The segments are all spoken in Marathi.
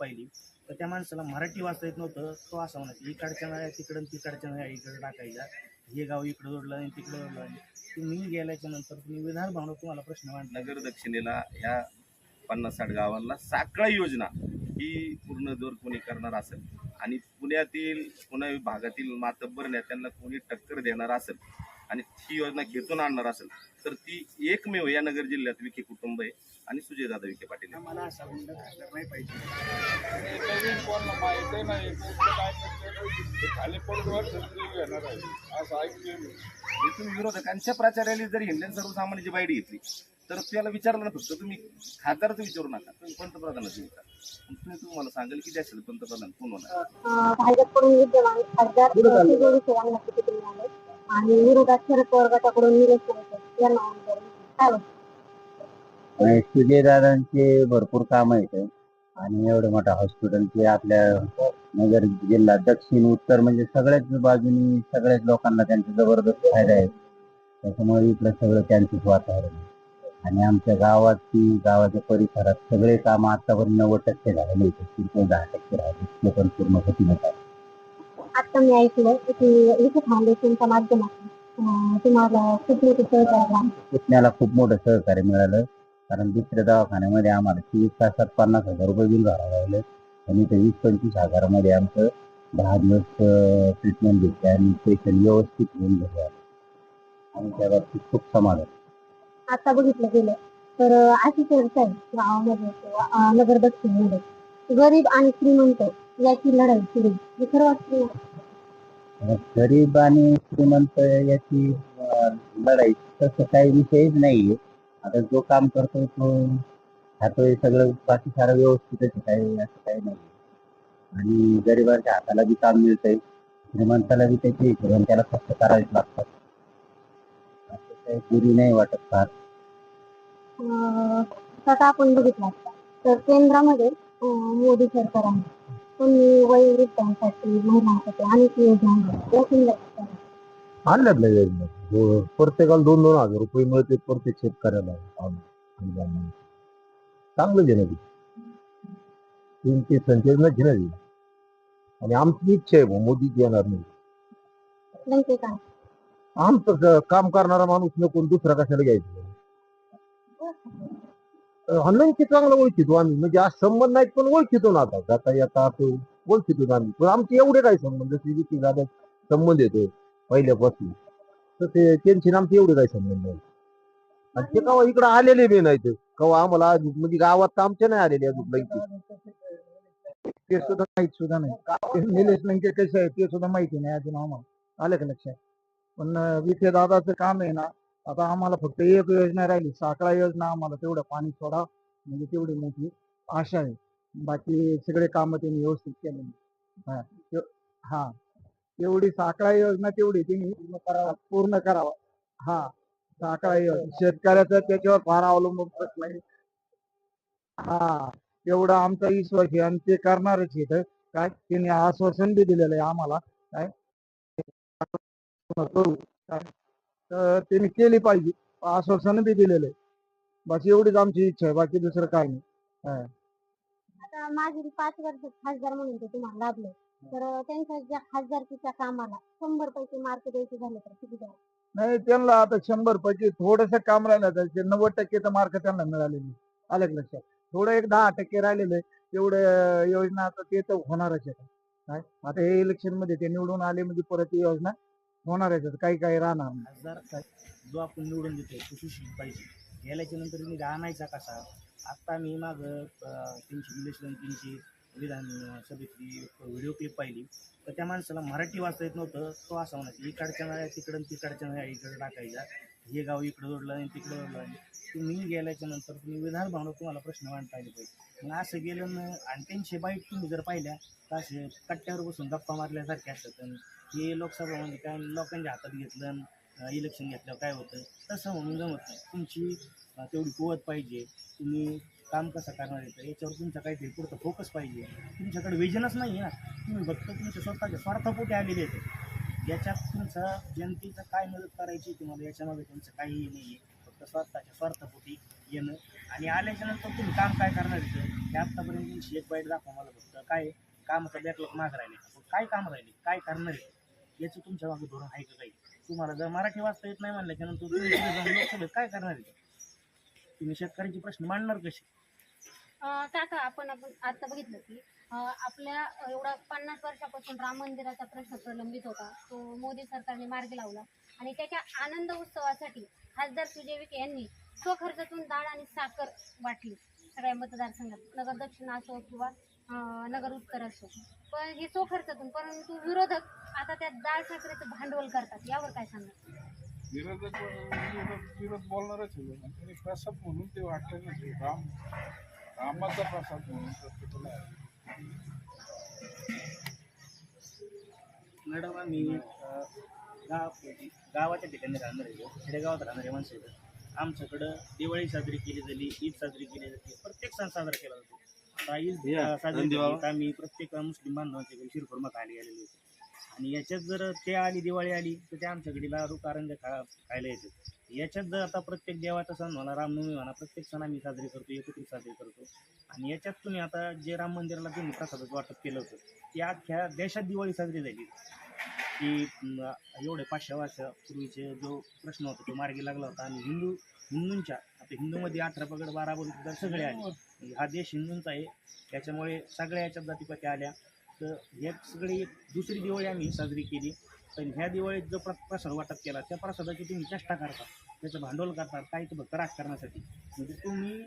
पाहिली. तर त्या माणसाला मराठी वाचता येत नव्हतं. तो असं म्हणायचं इकडच्या नळ्या तिकडं तिकडच्या नळ्या इकडे टाकायच्या. हे गाव इकडं जोडलं आणि तिकडं जोडलं. आणि तुम्ही गेल्याच्यानंतर तुम्ही विधान भवनात तुम्हाला प्रश्न मांडला. नगर दक्षिणेला ह्या पन्नास साठ गावांना साखळा योजना ही पूर्ण जर कोणी करणार असेल आणि पुण्यातील पुणे भागातील मातब्बर नेत्यांना कोणी टक्कर देणार असेल आणि ही योजना खेचून आणणार असेल तर ती एकमेव या नगर जिल्ह्यात विखे कुटुंब आहे आणि सुजयदादा विखे पाटील. मला असा नाही पाहिजे. नवीन कोण माहिती नाही खाली पडून वर्ष घेणार आहे असं इथून विरोधकांच्या प्रचाराला जर सर्वसामान्याची बाईट घेतली तर त्याला विचारलं ना फक्त तुम्ही खासदारच विचारू नका तुम्ही पंतप्रधानाचं विचार. तुम्ही तुम्हाला सांगेल की असेल पंतप्रधान कोण होणार? आणि विरोधात शरद पवार गटाकडून निलेश? सुजयदादांचे भरपूर काम आहेत. आणि एवढं मोठं हॉस्पिटलचे आपल्या नगर जिल्हा दक्षिण उत्तर म्हणजे सगळ्याच बाजूनी सगळ्याच लोकांना त्यांचा जबरदस्त फायदा आहे. त्याच्यामुळे इथलं सगळं त्यांचंच वातावरण आहे. आणि आमच्या गावाची गावाच्या परिसरात सगळे काम आतापर्यंत नव्वद टक्के झालेले आहेत. किरकोळ दहा टक्के राहिले ते पण पूर्ण होती आता मी ऐकलं की फाउंडेशनच्या माध्यमातून तुम्हाला खूप मोठी सहकार्य आहे. पुतण्याला खूप मोठं सहकार्य मिळालं. कारण दुसऱ्या दवाखान्यामध्ये आम्हाला चोवीस तासात पन्नास हजार रुपये बिल भरावं लागलं. आणि ते वीस पंचवीस हजारामध्ये आमचं दहा दिवस ट्रीटमेंट घेतली आणि पेशंट व्यवस्थित होऊन गेले. आणि त्या बाबतीत खूप समाधान. आता बघितलं गेलं तर अशी चर्चा आहे गावामध्ये किंवा नगर दक्षिणमध्ये. गरीब आणि श्रीमंत याची लढाई सुरू. हे खरं वाटतं गरीब आणि श्रीमंत याची लढाई तसं काही विषयच नाहीये. आता जो काम करतोय तो खातोय सगळं बाकी सारं व्यवस्थितच आहे काही असं काही नाही. आणि गरिबांच्या हाताला बी काम मिळतंय श्रीमंताला बी त्याची हिशोबाने त्याला कष्ट करावेच लागतात. असं काही गुरी नाही वाटत फार. अं, आता आपण बघितलं असता तर केंद्रामध्ये अं, मोदी सरकार आहे. तुम्ही वयोवृद्धांसाठी महिलांसाठी अनेक योजना आहेत. या आणल्यात ना योजना प्रत्येकाला दोन दोन हजार रुपये मिळते प्रत्येक शेतकऱ्याला. आम- अनुदान. चांगलं घेणं ते. संचलन घेणं ते. आणि आमची इच्छा आहे बुवा, मोदीच येणार नाही. काय आमचं काम करणारा माणूस नको दुसरा कशाला घ्यायचं? ऑनलाईन चांगलं ओळखितो आम्ही. म्हणजे आज संबंध नाहीत पण ओळखितो ना आता. जाता येता असं ओळखितो आम्ही. पण आमचे एवढे काही संबंध दादा संबंध येतो पहिल्यापासून तर ते त्यांची नाम आमचे एवढे काही संबंध नाही. आणि ते कवा इकडे आलेले बी नाहीत कवा आम्हाला अजून म्हणजे गावात तर आमच्या नाही आलेले अजून लंके ते सुद्धा माहीत सुद्धा नाही. ते निलेश लंके कसे आहे ते सुद्धा माहिती नाही अजून आम्हाला. आलं का लक्षात? पण अं, विखे दादाचं काम आहे ना आता आम्हाला फक्त एक योजना राहिली. साखळा योजना आम्हाला तेवढं पाणी सोडा म्हणजे तेवढी मोठी आशा आहे. बाकी सगळे कामं त्यांनी व्यवस्थित केले हा ते- हा. तेवढी साखळा योजना तेवढी तिने. पूर्ण करावा. पूर्ण करावा. हा साखळा योजना. शेतकऱ्याचं त्याच्यावर फार अवलंबून प्रश्न नाही हा एवढा आमचा विश्वास आहे आणि ते करणारच आहे काय? तिने आश्वासन बी दिलेलं आहे आम्हाला. काय? करू. काय? तर त्यांनी केली पाहिजे. आश्वासन बी दिलेलं आहे. बाकी एवढीच आमची इच्छा आहे. बाकी दुसरं काय नाही. मागील पाच वर्ष खासदार म्हणून ते तुम्हाला लाभले. तर त्यांच्या ज्या खासदारकीच्या कामाला शंभर पैकी मार्क द्यायचे झाले तर किती द्याल? नाही त्यांना आता शंभर पैकी थोडस काम राहिलं तर ते नव्वद टक्के तर मार्क त्यांना मिळालेले आलं का लक्षात. थोडं एक दहा टक्के राहिलेलं तेवढे योजना आता ते तर होणारच आहे काय आता हे इलेक्शनमध्ये ते निवडून आले म्हणजे परत ही योजना होणारच आहे काही काही राहणार नाही. खासदार जो आपण निवडून देतो तो सुशिक्षित पाहिजे. गेल्याच्यानंतर तुम्ही आणायचा कसा? आत्ता मी माग त्यांची निलेश लंकेंची विधान सभेतली व्हिडिओ क्लिप पाहिली. तर त्या माणसाला मराठी वाचता येत नव्हतं. तो असं म्हणायचं इकडच्या नळ्या तिकडं तिकडच्या नळ्या इकडं टाकायच्या हे गाव इकडं जोडलं आणि तिकडं जोडलं आणि तुम्ही गेल्याच्यानंतर तुम्ही विधान भवनात तुम्हाला प्रश्न मांडता आले पाहिजे. मग असं गेलं ना आणि त्यांचे बाईट तुम्ही जर पाहिल्या तर असे कट्ट्यावर बसून गप्पा मारल्यासारखे असतात. आणि हे लोकसभा म्हणजे काय लोकांच्या हातात घेतलं आणि इलेक्शन घेतल्यावर काय होतं? तसं म्हणून जमत नाही. तुमची तेवढी कुवत पाहिजे. तुम्ही काम कसं करणार येतं याच्यावर तुमचा काहीतरी पुढचं फोकस पाहिजे. तुमच्याकडे विजनच नाही आहे ना. तुम्ही फक्त तुमच्या स्वतःच्या स्वार्थापोटी आलेले आहेत. याच्यात तुमचं जनतेचं काय मदत करायची तुम्हाला? याच्यामध्ये तुमचं काहीही नाही आहे फक्त स्वतःच्या स्वार्थपोटी येणं. आणि आल्याच्यानंतर तुम्ही काम काय करणार येतं हे आत्तापर्यंत तुमची एक बाईट दाखवा मला फक्त. काय कामाचा बॅकलॉग माग राहिले. काय काम राहिले? काय करणार आहे? याचं तुमच्या मागे धोरण आहे का काही? तुम्हाला जर मराठी वाचता येत नाही म्हणल्याच्यानंतर तुम्ही लोकसभेत काय करणार आहे? तुम्ही शेतकऱ्यांचे प्रश्न मांडणार कसे? काका आपण आपण आता बघितलं की आपल्या एवढा पन्नास वर्षापासून राम मंदिराचा प्रश्न प्रलंबित होता. तो मोदी सरकारने मार्गी लावला. आणि त्याच्या आनंद उत्सवासाठी खासदार सुजय विखे यांनी स्वखर्चातून डाळ आणि साखर वाटली. सगळ्या मतदारसंघात. नगर दक्षिण असो किंवा नगर उत्तर असो. पण हे स्वखर्चातून परंतु विरोधक आता त्या डाळ साखरेचं भांडवल करतात. यावर काय सांगणार? विरोधक विरोध बोलणारच म्हणून ते वाटलं राम रामाचा प्रसाद म्हणून प्रत्येकाला. मॅडम आम्ही गाव गावाच्या ठिकाणी राहणार आहे. खेडेगावात राहणारे माणसं आहेत आमच्याकडं दिवाळी साजरी केली झाली ईद साजरी केली जाते. प्रत्येक सण साजरा केला जातो. आता ईद साजरी. केली तर आम्ही प्रत्येक मुस्लिम बांधवांच्या घरी शिरखुर्मा खायला गेलेलो होतो. आणि याच्यात जर ते आली दिवाळी आली तर ते आमच्याकडे लाडू कारंजा खा खायला येते याच्यात जर आता प्रत्येक देवाचा सण म्हणा रामनवमी म्हणा प्रत्येक सण आम्ही साजरी करतो एकत्रित साजरी करतो. आणि याच्यात तुम्ही आता जे राम मंदिराला तुम्ही प्रसादाचं वाटप केलं होतं ते अख्ख्या देशात दिवाळी साजरी झाली. की एवढे पाचशे वर्षापूर्वीचे जो प्रश्न होता तो मार्गी लागला होता. आणि हिंदू हिंदूंच्या आता हिंदूमध्ये अठरा पगड बारा बरोबर सगळे आले. म्हणजे हा देश हिंदूंचा आहे. त्याच्यामुळे सगळ्या याच्यात जातीपाती आल्या. तर हे सगळी एक दुसरी दिवाळी आम्ही साजरी केली. पण ह्या दिवाळीत जो प्रसाद वाटप केला त्या प्रसादाची तुम्ही चेष्टा करता त्याचं भांडवल करता काही तर फक्त राजकारणासाठी म्हणजे तुम्ही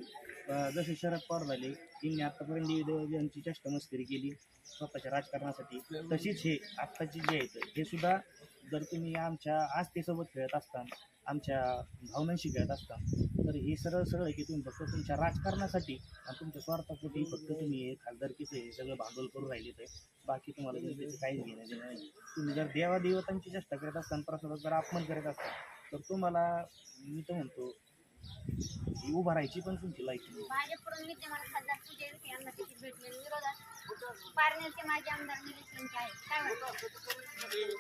जसे शरद पवार झाले त्यांनी आत्तापर्यंत यांची चेष्टा मस्करी केली स्वतःच्या राजकारणासाठी तशीच हे आत्ताची जे आहेत हे सुद्धा जर तुम्ही आमच्या आस्थेसोबत खेळत असताना आमच्या भावनांशी खेळत असता तर हे सरळ सरळ आहे की तुम्ही फक्त तुमच्या राजकारणासाठी आणि तुमच्या स्वार्थापोटी फक्त तुम्ही हे खासदारकीचं हे सगळं भांडवल करून राहिले ते बाकी तुम्हाला जनतेचं काहीच घेणं देणं नाही. तुम्ही जर देवादेवतांची चेष्टा करत असताल प्रसादात जर अपमान करत असता तर तुम्हाला मी तर म्हणतो उभा राहायची पण तुमची लायकी पारनेरचे माझे आमदार निलेश लंके आहेत काय वाटतं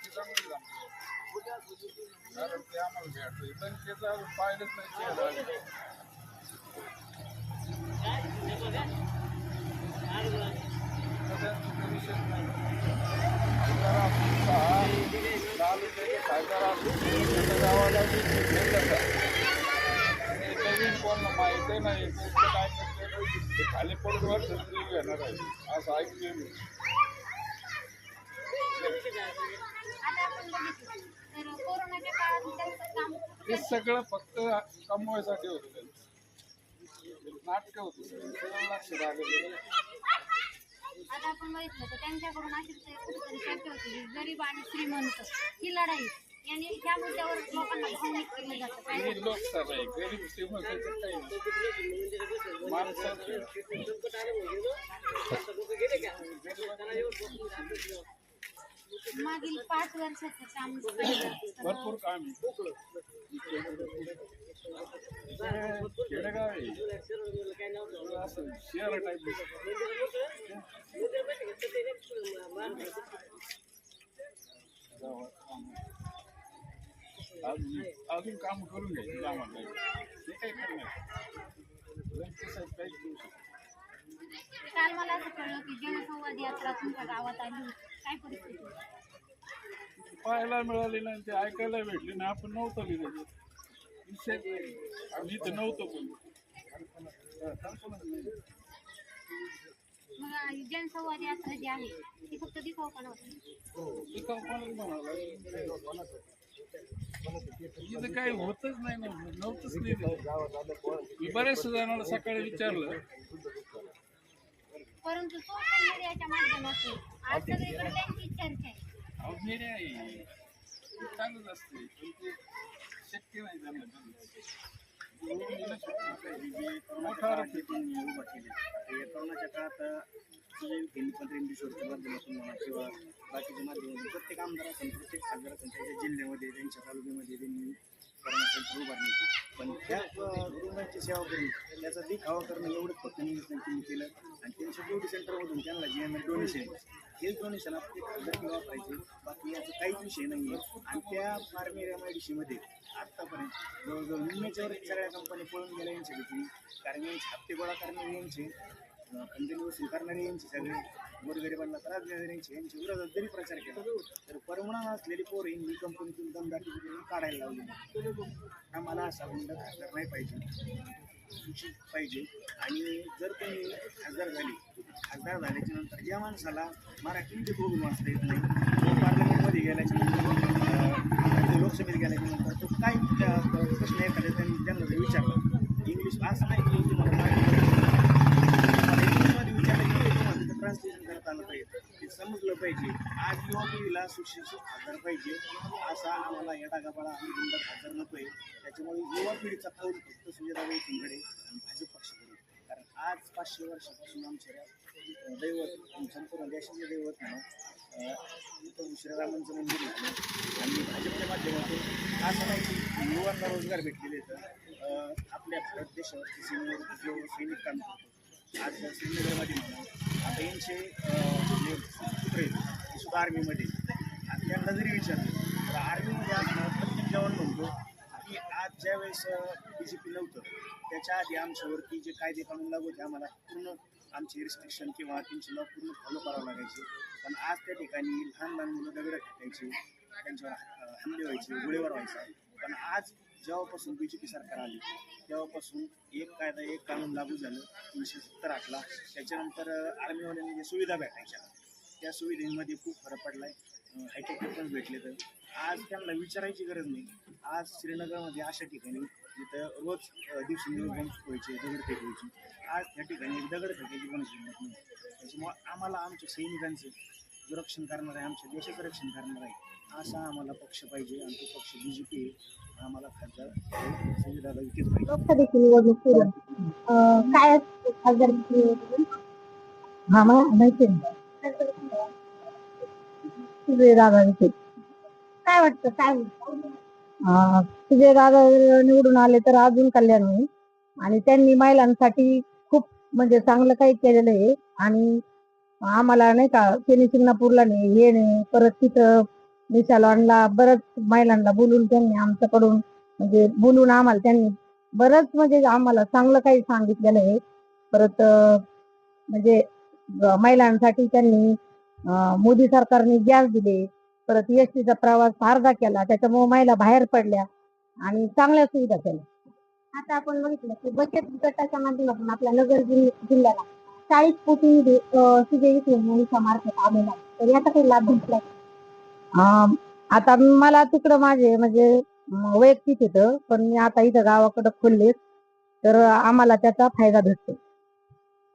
नवीन कोण माहिती नाही काय ते खाली पण वर छत्री येणार आहे. असं ऐकले मी. हे सगळं फक्त कमवायसाठी होतं त्यांचं. नाटक होतं. सगळं लक्ष लागलं. आता आपण बघितलं तर त्यांच्याकडून अशी कुठेतरी चर्चा होती. गरीब आणि श्रीमंत. ही लढाई. यांनी ह्या मुद्द्यावर लोकांना भावनिक केलं जातं. काय लोकसभा आहे गरीब श्रीमंताचं काही नाही माणसाचं मागील पाच वर्षाचं काम भरपूर काम आहे. खेडेगाव आहे. असं शहर टाईप अजून काम करून घ्यायची आम्हाला ते करणार करू शकत नाही. काल मला असं कळलं की जनसंवाद यात्रा तुमच्या गावात आली. काय परिस्थिती? पाहायला मिळाली नाही ते ऐकायला भेटली नाही आपण नव्हतो लिहिलं. आम्ही इथं नव्हतो पण जनसंवाद यात्रा जी आहे ती फक्त दिखावपणा होती कल्पनाच म्हणाला इथं काही होतच नाही ना. नव्हतंच नाही. मी बऱ्याच जणांना सकाळी विचारलं. परंतु सोशल मीडियाच्या माध्यमातून. आज सगळीकडे त्यांची चर्चा आहे. अहो मीडिया आहे ते चांगलंच असते. पण ते शक्य नाही त्यांना मोठा आरोप आहे. उभा केली या कोरोनाच्या काळात सुजय विखेंनी पण त्र्यंबकेश्वरच्या माध्यमातून म्हणा किंवा बाकीच्या माध्यमातून प्रत्येक आमदार असेल प्रत्येक खासदार असेल त्याच्या जिल्ह्यामध्ये त्यांच्या तालुक्यामध्ये त्यांनी करोना उभारणी पण त्या रुग्णांची सेवा करून त्याचा दिखावा करणं एवढंच फक्त निमित्ताने त्यांनी केलं. आणि त्यांच्या ब्युटी सेंटरमधून त्यांना जे एम एल डोनेशन हेच डोनेशन आपले खासदार किंवा वापरायचे. बाकी याचा काहीच विषय नाही आहे आणि त्या फार्मी एम आय डी सीमध्ये आत्तापर्यंत जवळजवळ निम्म्याच्यावर सगळ्या कंपन्या पळून गेल्या यांच्या भीती कारण यांचे हप्ते गोळा करणे यांचे कंटिन्यू वसूल करणारे सगळी सगळे गोरगरिबांना त्रास देणारे यांची यांची विरोधात जरी प्रचार केला तर परमणा असलेली पोर ही कंपनीतून दमदाटी काढायला लावली आम्हाला असा हुंडा खासदार नाही पाहिजे. पाहिजे. आणि जर तुम्ही खासदार झाले खासदार झाल्याच्यानंतर ज्या माणसाला मराठीमध्ये बोलून वाचता येत नाही? तो पार्लमेंटमध्ये गेल्याच्यानंतर लोकसभेत गेल्याच्यानंतर तो काय प्रश्न एखाद्या त्यांनी त्यांना विचारला इंग्लिश असं नाही की तुम्हाला मराठी तुम्हाला इंग्लिशमध्ये विचारलं की तुम्हाला ट्रान्सलेशन करता आलं पाहिजे. ते समजलं पाहिजे. आज युवा पिढीला सुशिक्षित खासदार पाहिजे. असा आम्हाला या डागापाडा आम्ही गुंडा हजर नकोय. त्याच्यामुळे युवा पिढीचा कौल फक्त सुविधा वैकींकडे आणि भाजप पक्षाकडे कारण आज पाचशे वर्षापासून आमच्या दैवत दैवत पूर्ण देशाचे दैवत म्हणून श्रीरामांचं मंदिर झालं आणि भाजपच्या माध्यमातून असं नाही की युवांना रोजगार भेटलेले तर आपल्या भारत देशावरती सीमेवर जो सैनिक काम करतो. आज श्रीनगरमध्ये म्हणा आता यांचे जे पुत्र आहेत सुद्धा आर्मीमध्ये आणि त्यांना जरी विचारलं तर आर्मीमध्ये असणारा प्रत्येक जवान म्हणतो की आज ज्या वेळेस बी जे पी नव्हतं त्याच्या आधी आमच्यावरती जे कायदे कानून लागू होते आम्हाला पूर्ण आमचे रिस्ट्रिक्शन किंवा त्यांचे लॉ पूर्ण फॉलो करावं लागायचे. पण आज त्या ठिकाणी लहान लहान मुलं दगड फेकायचे त्यांच्यावर हल्ले व्हायचे गोळीबार व्हायचा. पण आज जेव्हापासून बी जे पी सरकार आली तेव्हापासून एक कायदा एक कानून लागू झालं एकोणीसशे सत्तर आठला. त्याच्यानंतर आर्मीवाल्यांनी ज्या सुविधा भेटायच्या त्या सुविधेमध्ये खूप फरक पडला आहे हायटेक पण भेटले तर. आज त्यांना विचारायची गरज नाही. आज श्रीनगरमध्ये अशा ठिकाणी जिथं रोज दिवसेंदिवस बॉम्ब व्हायचे दगड फेक व्हायची आज त्या ठिकाणी एक दगड फेकायची पण हिंमत नाही. त्याच्यामुळे आम्हाला आमच्या सैनिकांचं जो रक्षण करणार आहे आमच्या देशाचं रक्षण करणार आहे असा आम्हाला पक्ष पाहिजे आणि तो पक्ष बी जे पी आम्हाला खासदार संजयदादा पाहिजे. लोकसभेची निवडणूक सुरू. आहे. अं, काय असते निवडणूक? हा मला माहिती सुजय दादा विखे. काय वाटतं काय सुजय दादा निवडून आले तर अजून कल्याण होईल. आणि त्यांनी महिलांसाठी खूप म्हणजे चांगलं काही केलेलं आहे. आणि आम्हाला नाही का शनी शिंगणापूरला नाही हे नाही परत तिथं निशालॉनला बरंच महिलांना बोलून त्यांनी आमच्याकडून म्हणजे बोलून आम्हाला त्यांनी बरंच म्हणजे आम्हाला चांगलं काही सांगितलेलं आहे. परत म्हणजे महिलांसाठी त्यांनी मोदी सरकारने गॅस दिले. परत एस टीचा प्रवास अर्धा केला. त्याच्यामुळे महिला बाहेर पडल्या आणि चांगल्या सुविधा केल्या. आता आपण बघितलं की बचत गटाच्या माध्यमातून आपल्या नगर जिल्ह्याला चाळीस कोटी निधी, अं, सुजय विखे मार्फत आलेला आहे तर याचा काही लाभ घेतला आता मला तिकडं माझे म्हणजे वैयक्तिक येतं पण मी आता इथं गावाकडं खोलले तर आम्हाला त्याचा फायदा भेटतो.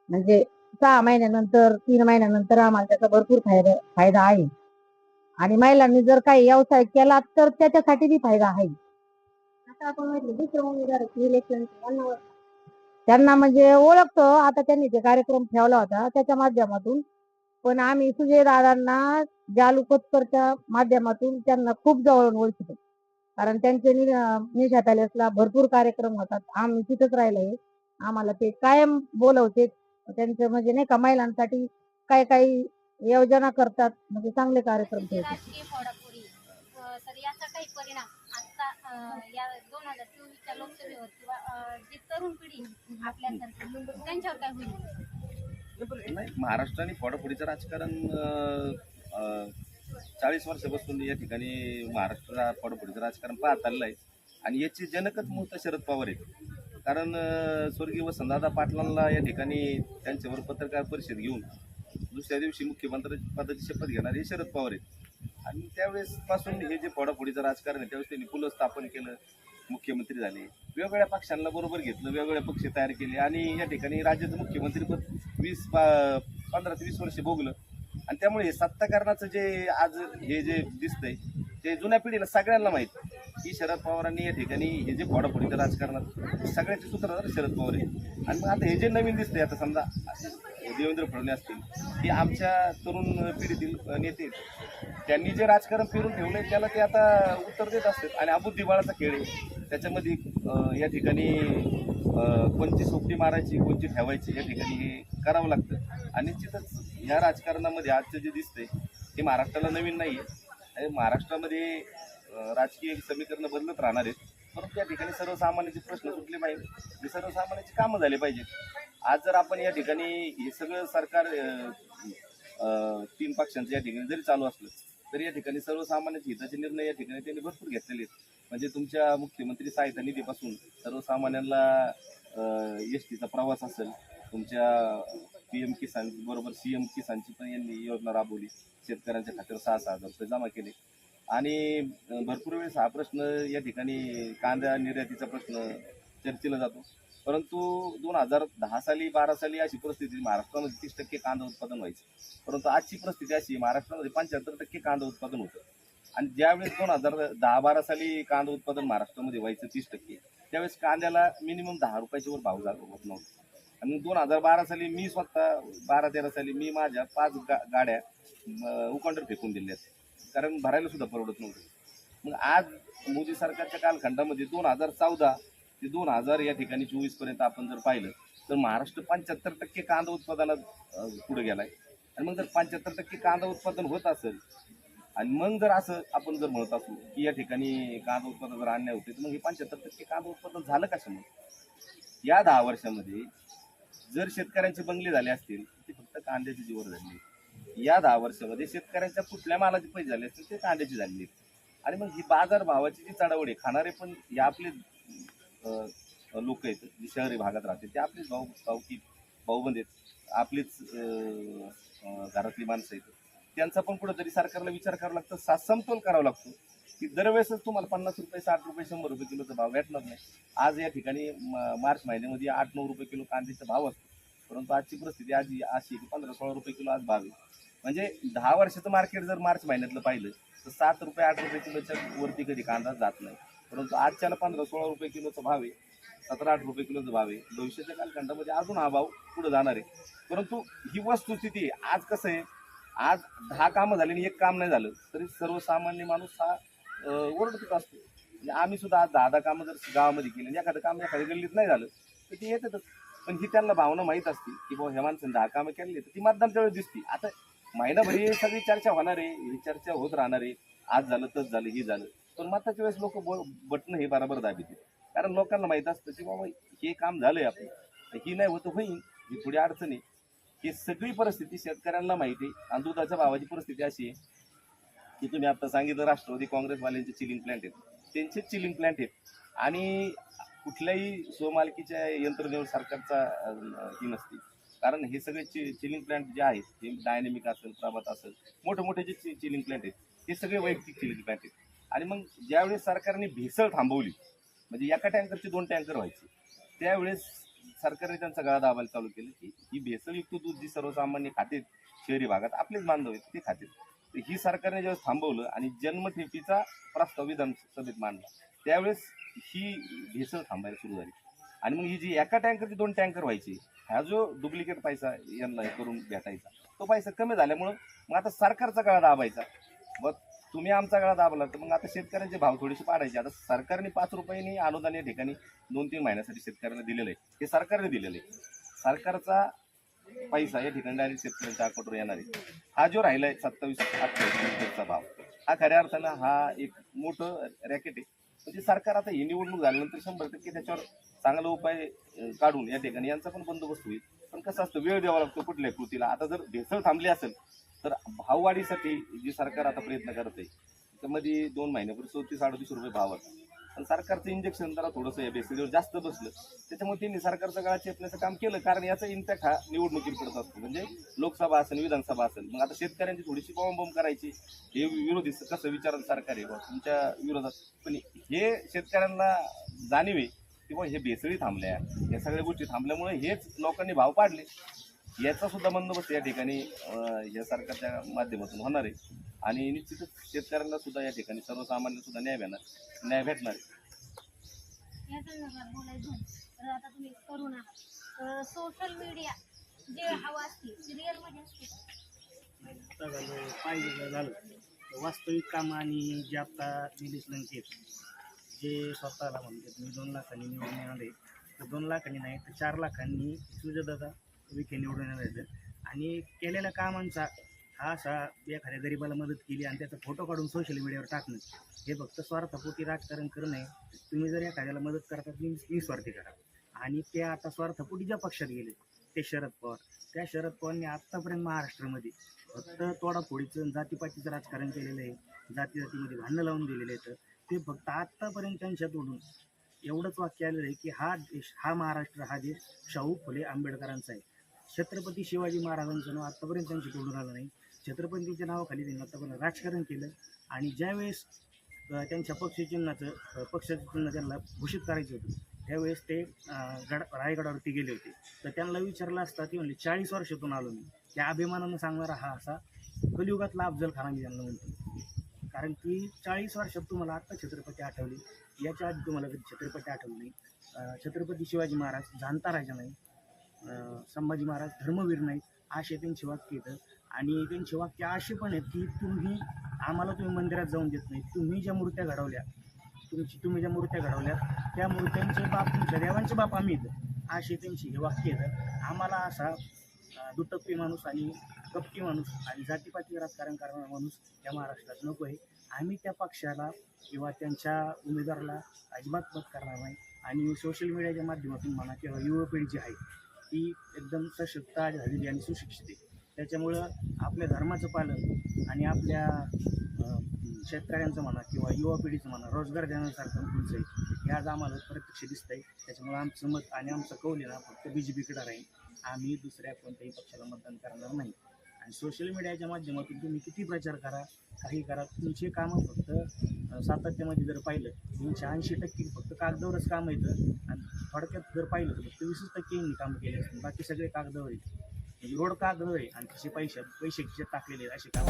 म्हणजे सहा महिन्यानंतर तीन महिन्यानंतर आम्हाला त्याचा भरपूर फायदा फायदा आहे. आणि महिलांनी जर काही व्यवसाय केला तर त्याच्यासाठी बी फायदा आहे. आता आपण म्हटलं दुसरं म्हणजे इलेक्शन त्यांना म्हणजे ओळखतो. आता त्यांनी ते कार्यक्रम ठेवला होता त्याच्या माध्यमातून. पण आम्ही सुजय दादांना जालू कोतकरच्या माध्यमातून त्यांना खूप जवळून ओळखतो कारण त्यांचे नि- निशा पॅलेसला भरपूर कार्यक्रम होतात. आम्ही तिथंच राहिलोय. आम्हाला ते कायम बोलवते त्यांचं म्हणजे नाही का महिलांसाठी काय काही योजना करतात. म्हणजे चांगले कार्यक्रम ठेवतात. तर याचा काही परिणाम आता अं, या दोन हजार चोवीसच्या लोकसभेवर किंवा अं, जी तरुण पिढी आपल्यासारखी त्यांच्यावर काय होईल? नाही महाराष्ट्र आणि फोडाफोडीचं राजकारण चाळीस वर्षापासून या ठिकाणी महाराष्ट्र पडपडीचं राजकारण पाहत आलेलं आहे. आणि याची जनकच मूर्त शरद पवार आहे कारण स्वर्गीय वसंतदादा पाटलांना या ठिकाणी त्यांच्यावर पत्रकार परिषद घेऊन दुसऱ्या दिवशी मुख्यमंत्री पदाची शपथ घेणार हे शरद पवार आहेत. आणि त्यावेळेस पासून हे जे फोडाफोडीचं राजकारण आहे त्यावेळेस त्यांनी पुलं स्थापन केलं मुख्यमंत्री झाले. वेगवेगळ्या पक्षांना बरोबर घेतलं वेगवेगळे पक्ष तयार केले. आणि या ठिकाणी राज्याचं मुख्यमंत्रीपद वीस पा- पंधरा ते वीस वर्ष भोगलं. आणि त्यामुळे सत्ताकारणाचं जे आज हे जे दिसतंय ते जुन्या पिढीला सगळ्यांना माहीत. की शरद पवारांनी या ठिकाणी हे जे फोडाफोडीचं राजकारणात सगळ्याचे सूत्रधार शरद पवार आहे आणि मग आता हे जे नवीन दिसतंय आता समजा देवेंद्र फडणवीस असतील हे आमच्या तरुण पिढीतील नेते त्यांनी जे राजकारण फिरून ठेवलंय त्याला ते आता उत्तर देत असतात. आणि अबुद्धिबाळाचा खेळ आहे. त्याच्यामध्ये या ठिकाणी कोणती कोणची सोपटी मारायची कोणची ठेवायची या ठिकाणी हे करावं लागतं. आणि निश्चितच या राजकारणामध्ये आजचं जे दिसतंय ते महाराष्ट्राला नवीन नाही आहे महाराष्ट्रामध्ये राजकीय समीकरणं बदलत राहणार आहेत. परंतु या ठिकाणी सर्वसामान्यांचे प्रश्न सुटले पाहिजे. हे सर्वसामान्यांची कामं झाले पाहिजेत आज जर आपण या ठिकाणी हे सगळं सरकार तीन पक्षांचं या ठिकाणी जरी चालू असलं तरी या ठिकाणी सर्वसामान्यांचे हिताचे निर्णय या ठिकाणी त्यांनी भरपूर घेतलेले आहेत. म्हणजे तुमच्या मुख्यमंत्री सहायता निधीपासून सर्वसामान्यांना एस टीचा प्रवास असेल तुमच्या पी एम किसान बरोबर सी एम किसानची पण यांनी योजना राबवली शेतकऱ्यांच्या खात्यावर सहा सहा हजार रुपये जमा केले. आणि भरपूर वेळेस हा प्रश्न या ठिकाणी कांदा निर्यातीचा प्रश्न चर्चेला जातो. परंतु दोन हजार दहा साली बारा साली अशी परिस्थिती महाराष्ट्रामध्ये तीस टक्के कांदा उत्पादन व्हायचं. परंतु आजची परिस्थिती अशी महाराष्ट्रामध्ये पंच्याहत्तर टक्के कांदा उत्पादन होतं. आणि ज्यावेळेस दोन हजार दहा बारा साली कांदा उत्पादन महाराष्ट्रामध्ये व्हायचं तीस टक्के त्यावेळेस कांद्याला मिनिमम दहा रुपयाच्या वर भाव झाला होत नव्हता. आणि दोन हजार बारा साली मी स्वतः बारा तेरा साली मी माझ्या पाच गा गाड्या अं, उकांडर फेकून दिल्या कारण भरायला सुद्धा परवडत नव्हतं. मग आज मोदी सरकारच्या कालखंडामध्ये दोन हजार चौदा ते दोन हजार या ठिकाणी चोवीसपर्यंत आपण जर पाहिलं तर महाराष्ट्र पंच्याहत्तर टक्के कांदा उत्पादनात पुढे गेला आहे आणि मग जर पंच्याहत्तर टक्के कांदा उत्पादन होत असेल आणि मग जर असं आपण जर म्हणत असू की या ठिकाणी कांदा उत्पादन जर आणण्या होते तर मग हे पंच्याहत्तर टक्के कांदा उत्पादन झालं कशामुळे या दहा वर्षामध्ये जर शेतकऱ्यांचे बंगले झाले असतील ते फक्त कांद्याची जीवर झाले या दहा वर्षामध्ये शेतकऱ्यांच्या कुठल्या मालाचे पैसे झाले असतील ते कांद्याचे झाले आहेत. आणि मग ही बाजारभावाची जी चढावड आहे खाणारे पण या आपले लोक आहेत जे शहरी भागात राहते ते आपलेच भाऊ भाऊ की भाऊबंद आहेत. आपलीच घरातली माणसं आहेत. त्यांचा पण कुठंतरी सरकारला विचार करावा लागतो सा समतोल करावा लागतो की दरवेळेसच तुम्हाला पन्नास रुपये साठ रुपये शंभर रुपये किलोचा भाव भेटणार नाही. आज या ठिकाणी म- मार्च महिन्यामध्ये आठ नऊ रुपये किलो कांद्याचा भाव असतो. परंतु आजची परिस्थिती आज ही अशी आहे की पंधरा सोळा रुपये किलो आज भाव आहे. म्हणजे दहा वर्षाचं मार्केट जर मार्च महिन्यातलं पाहिलं तर सात रुपये आठ रुपये किलोच्या वरती कधी कांदा जात नाही. परंतु आजच्याला पंधरा सोळा रुपये किलोचा भाव आहे सतरा आठ रुपये किलोचा भाव आहे. भविष्याच्या कालखंडामध्ये अजून हा भाव पुढे जाणार आहे. परंतु ही वस्तुस्थिती आज कसं आहे आज दहा कामं झाली आणि एक काम नाही झालं तरी सर्वसामान्य माणूस हा ओरडतच असतो. म्हणजे आम्ही सुद्धा आज दहा दहा कामं जर गावामध्ये केली आणि एखादं काम एखाद्या गल्लीत नाही झालं तर ते येतातच. पण ही त्यांना भावना माहीत असते की बाबा ह्या माणसाने दहा कामं केलेली तर ती मतदानच्या वेळेस दिसते आता महिनाभरी सगळी चर्चा होणार आहे ही चर्चा होत राहणार आहे. आज झालं तच झालं हे झालं. पण मताच्या वेळेस लोक बटणं हे बरोबर दाबिते कारण लोकांना माहीत असतं की बाबा हे काम झालंय आपलं. ही नाही होतं होईल. ही पुढे अडचण आहे. ही सगळी परिस्थिती शेतकऱ्यांना माहिती आहे. आणि दुधाच्या भावाची परिस्थिती अशी आहे की तुम्ही आता सांगितलं राष्ट्रवादी काँग्रेसवाल्यांचे चिलिंग प्लांट आहेत. त्यांचे चिलिंग प्लांट आहेत. आणि कुठल्याही स्वमालकीच्या यंत्रणेवर सरकारचा ती ही नसते. कारण हे सगळे चि चिलिंग प्लांट जे आहेत हे डायनेमिक असेल प्रभात असेल मोठे मोठे जे चि चिलिंग प्लांट आहेत हे सगळे वैयक्तिक चिलिंग प्लांट आहेत. आणि मग ज्यावेळेस सरकारने भेसळ थांबवली म्हणजे एका टँकरचे दोन टँकर व्हायचे त्यावेळेस सरकारने त्यांचा गळा दाबायला चालू केलं की ही भेसळयुक्त दूध जी सर्वसामान्य खातेत शहरी भागात आपलेच बांधव आहेत ते खातेत तर ही सरकारने ज्यावेळेस थांबवलं आणि जन्मठेपीचा प्रस्ताव विधानसभेत मांडला त्यावेळेस ही भेसळ थांबायला सुरू झाली. आणि मग ही जी एका टँकरची दोन टँकर व्हायची हा जो डुप्लिकेट पैसा यांना हे करून भेटायचा तो पैसा कमी झाल्यामुळं मग आता सरकारचा गळा दाबायचा. मग तुम्ही आमचा गळा दाबला तर मग आता शेतकऱ्यांचे भाव थोडेसे पाडायचे आता सरकारने पाच रुपयांनी अनुदान या ठिकाणी दोन तीन महिन्यासाठी शेतकऱ्यांना दिलेलं आहे. हे सरकारने दिलेलं आहे. सरकारचा पैसा या ठिकाणी डायरेक्ट शेतकऱ्यांच्या अकाउंटवर येणार आहे. हा जो राहिला आहे सत्तावीस अठ्ठावीसचा भाव हा खऱ्या अर्थानं हा एक मोठं रॅकेट आहे. म्हणजे सरकार आता ही निवडणूक झाल्यानंतर शंभर टक्के त्याच्यावर चांगला उपाय काढून या ठिकाणी यांचा पण बंदोबस्त होईल. पण कसं असतं वेळ द्यावा लागतो कुठल्या कृतीला. आता जर भेसळ थांबली असेल तर भाववाढीसाठी जी सरकार आता प्रयत्न करत आहे त्यामध्ये दोन महिन्यापूर्वी चौतीस अडतीस रुपये भाव होता. पण सरकारचं इंजेक्शन जरा थोडंसं या बेसिसवर जास्त बसलं. त्याच्यामुळे त्यांनी सरकारचं गळा चेपण्याचं काम केलं. कारण याचा इम्पॅक्ट हा निवडणुकीत पडत असतो. म्हणजे लोकसभा असेल विधानसभा असेल मग आता शेतकऱ्यांची थोडीशी बॉम्ब करायची. हे विरोधी कसं विचार सरकार आहे? बाबा तुमच्या विरोधात. पण हे शेतकऱ्यांना जाणीव आहे की हे बेसळी थांबल्या. या सगळ्या गोष्टी थांबल्यामुळे हेच लोकांनी भाव पाडले. याचा सुद्धा बंदोबस्त या ठिकाणी या सरकारच्या माध्यमातून होणार आहे. आणि निश्चितच शेतकऱ्यांना सुद्धा या ठिकाणी सर्वसामान्य सुद्धा न्याय भेटणार न्याय भेटणार आहे. तर आता तुम्ही आहात सोशल मीडिया जे हवा असते मध्ये पाहिजे झालं. वास्तविक काम आणि जे आता निलेश लंके आहेत, जे स्वतःला म्हणतात मी दोन लाखांनी निवडून येणार आहे. तर दोन लाखांनी नाही तर चार लाखांनी सुजयदादा विखे निवडून येणार आणि केलेल्या कामांचा हा असा एखाद्या गरीबाला मदत केली आणि त्याचा फोटो काढून सोशल मीडियावर टाकणं. हे फक्त स्वार्थपोटी राजकारण करणं आहे. तुम्ही जर एखाद्याला मदत करता तुम्ही निस्वार्थी करा. आणि ते आता स्वार्थपोटी ज्या पक्षात गेले ते शरद पवार. त्या शरद पवारने आत्तापर्यंत महाराष्ट्रामध्ये फक्त तोडाफोडीचं जातीपातीचं राजकारण केलेलं आहे. जाती जातीमध्ये भांडणं लावून दिलेले आहेत. ते फक्त आत्तापर्यंत त्यांच्या तोडून एवढंच वाक्य आलेलं आहे की हा देश हा महाराष्ट्र हा देश शाहू फुले आंबेडकरांचा आहे. छत्रपती शिवाजी महाराजांचं नाव आत्तापर्यंत त्यांची तोडून आलं नाही. छत्रपतीच्या नावाखाली त्यांनी आत्तापर्यंत राजकारण केलं आणि ज्यावेळेस त्यांच्या पक्षचिन्हाचं पक्षचिन्ह त्यांना घोषित करायचं होतं त्यावेळेस ते गड रायगडावरती गेले होते. तर त्यांना विचारलं असता ते म्हणले चाळीस वर्षातून आलो मी. त्या अभिमानानं सांगणारा हा असा कलियुगातला अफजल खान आम्ही त्यांना म्हणतो. कारण की चाळीस वर्षात तुम्हाला आत्ता छत्रपती आठवले याच्या आधी तुम्हाला कधी छत्रपती आठवले नाही. छत्रपती शिवाजी महाराज जाणता राजा नाही. संभाजी महाराज धर्मवीर नाहीत असे त्यांचे वाक्य येतं आणि त्यांचे वाक्य असे पण आहेत की तुम्ही आम्हाला तुम्ही मंदिरात जाऊन देत नाही. तुम्ही ज्या मूर्त्या घडवल्या तुमची तुम्ही ज्या मूर्त्या घडवल्या त्या मूर्त्यांचे बाप तुमच्या देवांचे बाप आम्ही येतं असे त्यांची हे वाक्य येतं आम्हाला असा दुटप्पी माणूस आणि कपटी माणूस आणि जातीपाती राजकारण करणारा माणूस या महाराष्ट्रात नको आहे. आम्ही त्या पक्षाला किंवा त्यांच्या उमेदवाराला अजिबात मत करणार नाही. आणि सोशल मीडियाच्या माध्यमातून म्हणा किंवा युवा पिढी जी आहे ती एकदम सशक्त झालेली आणि सुशिक्षित आहे. त्याच्यामुळं आपल्या धर्माचं पालन आणि आपल्या शेतकऱ्यांचं म्हणा किंवा युवा पिढीचं म्हणा रोजगार देण्यासारखं पुढचं आहे. हे आज आम्हाला प्रत्यक्ष दिसत आहे त्याच्यामुळं आमचं मत आणि आमचं कौल आहे ना फक्त बी जे पीकडे राहील. आम्ही दुसऱ्या कोणत्याही पक्षाला मतदान करणार नाही. आणि सोशल मीडियाच्या माध्यमातून तुम्ही किती प्रचार करा काही करा तुमचे कामं फक्त सातत्यामध्ये जर पाहिलं दोनशे ऐंशी टक्के फक्त कागदावरच काम येतं आणि थोडक्यात जर पाहिलं तर फक्त वीसच टक्के यांनी कामं केले असतील. बाकी सगळे कागदावर आहेत. म्हणजे रोड कागद आहे आणि तसे पैसे पैसे खिशात टाकलेले आहेत असे काम